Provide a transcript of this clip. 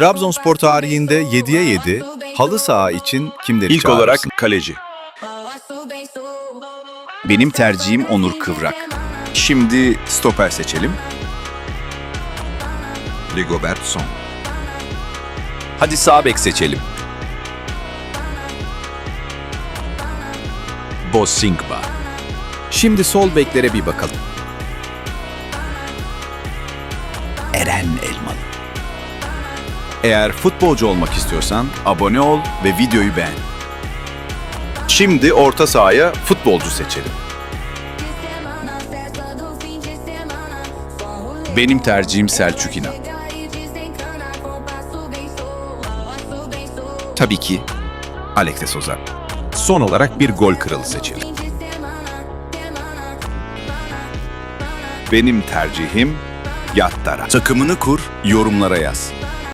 Trabzonspor tarihinde 7'ye 7 halı saha için kimleri İlk olarak çağırırsın? kaleci. Benim tercihim Onur Kıvrak. Şimdi stoper seçelim. Rigobert Song. Hadi sağ bek seçelim. Bosingba. Şimdi sol beklere bir bakalım. Eren Elmalı. Eğer futbolcu olmak istiyorsan abone ol ve videoyu beğen. Şimdi orta sahaya futbolcu seçelim. Benim tercihim Selçuk İnan. Tabii ki Alex de Souza. Son olarak bir gol kralı seçelim. Benim tercihim Yattara. Takımını kur, yorumlara yaz.